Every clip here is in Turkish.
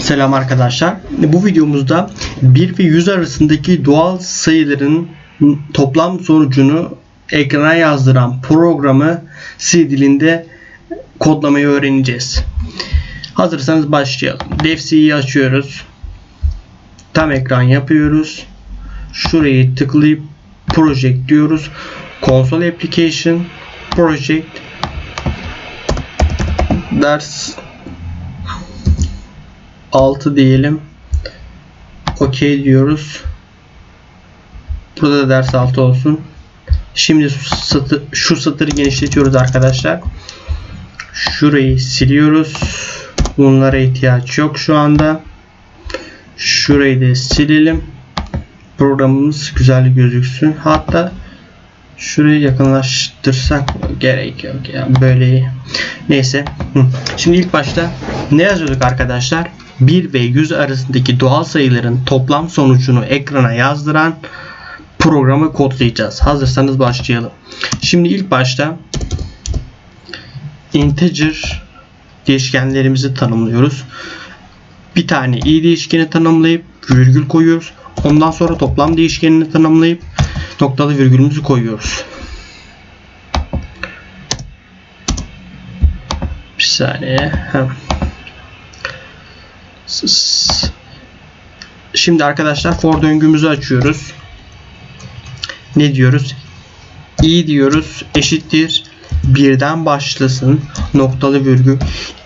Selam arkadaşlar. Bu videomuzda 1 ve 100 arasındaki doğal sayıların toplam sonucunu ekrana yazdıran programı C dilinde kodlamayı öğreneceğiz. Hazırsanız başlayalım. DevC'yi açıyoruz. Tam ekran yapıyoruz. Şurayı tıklayıp Project diyoruz. Console Application Project ders 6 diyelim. OK diyoruz. Burada da ders 6 olsun. Şimdi şu satır, şu satırı genişletiyoruz arkadaşlar. Şurayı siliyoruz. Bunlara ihtiyaç yok şu anda. Şurayı da silelim. Programımız güzel gözüksün. Hatta şurayı yakınlaştırsak gerek yok ya böyle. Neyse. Şimdi ilk başta ne yazıyorduk arkadaşlar? 1 ve 100 arasındaki doğal sayıların toplam sonucunu ekrana yazdıran programı kodlayacağız. Hazırsanız başlayalım. Şimdi ilk başta integer değişkenlerimizi tanımlıyoruz. Bir tane i değişkeni tanımlayıp virgül koyuyoruz. Ondan sonra toplam değişkenini tanımlayıp noktalı virgülümüzü koyuyoruz. Bir saniye. Hem. Şimdi arkadaşlar for döngümüzü açıyoruz. Ne diyoruz? i diyoruz eşittir birden başlasın noktalı virgül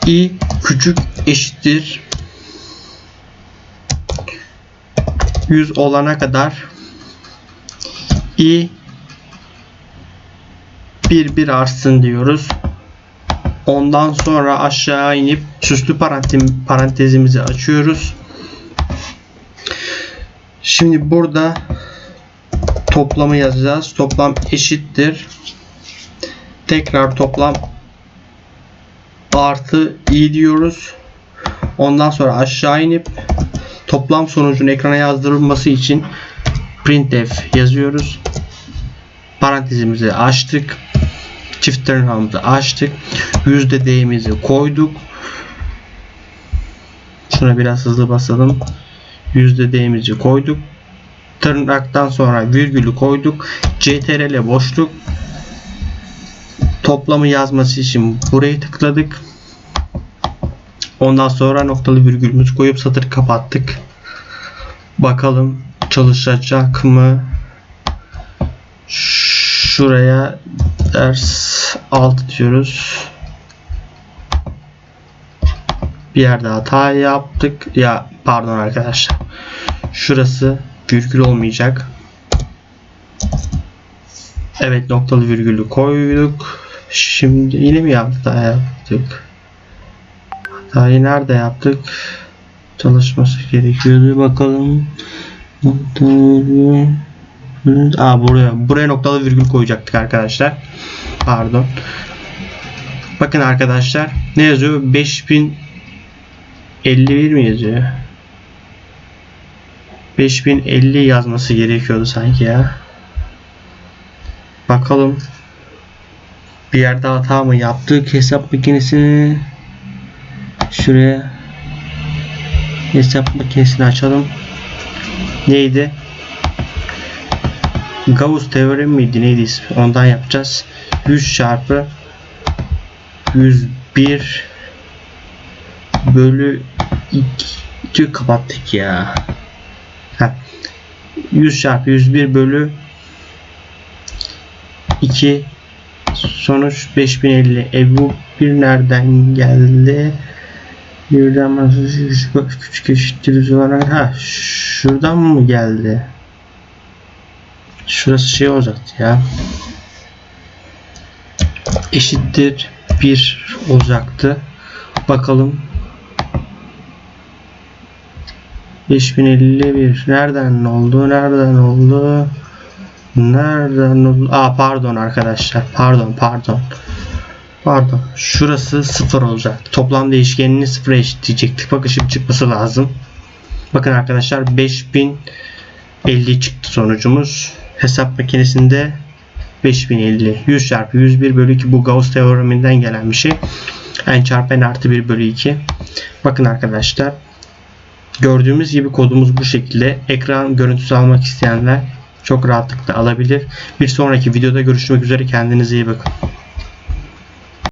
i küçük eşittir 100 olana kadar i bir bir artsın diyoruz. Ondan sonra aşağı inip süslü parantez, parantezimizi açıyoruz. Şimdi burada toplamı yazacağız. Toplam eşittir. Tekrar toplam artı i diyoruz. Ondan sonra aşağı inip toplam sonucun ekrana yazdırılması için printf yazıyoruz. Parantezimizi açtık. Çift tırnağımızı açtık. Yüzde d'mizi koyduk. Şuna biraz hızlı basalım. Yüzde d'mizi koyduk. Tırnaktan sonra virgülü koyduk. ctrl boşluk. Toplamı yazması için burayı tıkladık. Ondan sonra noktalı virgülümüzü koyup satır kapattık. Bakalım çalışacak mı? Şuraya ders 6 diyoruz. Bir yerde hata yaptık. Ya pardon arkadaşlar. Şurası virgül olmayacak. Evet noktalı virgülü koyduk. Şimdi yine mi yaptık? Yaptık. Hatayı nerede yaptık? Çalışması gerekiyordu. Bakalım. Aa buraya. Buraya noktalı virgül koyacaktık arkadaşlar. Pardon. Bakın arkadaşlar. Ne yazıyor? 5051 mi yazıyor? 5050 yazması gerekiyordu sanki ya. Bakalım. Bir yerde hata mı yaptık hesap makinesini? Şuraya hesap makinesini açalım. Neydi? Gauss teoremi miydi neydi? Ondan yapacağız. 100 çarpı 101 bölü 2 kapattık ya. Ha. 100 çarpı 101 bölü 2 sonuç 5050. E bu bir nereden geldi? Birden küçük eşittir olarak ha şuradan mı geldi? Şurası şey olacaktı ya. Eşittir 1 olacaktı. Bakalım 5051 nereden oldu? Nereden oldu? Nereden oldu? Aa pardon arkadaşlar. Pardon pardon. Pardon. Şurası 0 olacak. Toplam değişkenini 0 eşitleyecektik. Bakın şimdi çıkması lazım. Bakın arkadaşlar 5050 çıktı sonucumuz. Hesap makinesinde 5050. 100 çarpı 101 bölü 2 bu Gauss teoreminden gelen bir şey. n çarpı n artı 1 bölü 2. Bakın arkadaşlar. Gördüğümüz gibi kodumuz bu şekilde. Ekran görüntüsü almak isteyenler çok rahatlıkla alabilir. Bir sonraki videoda görüşmek üzere. Kendinize iyi bakın.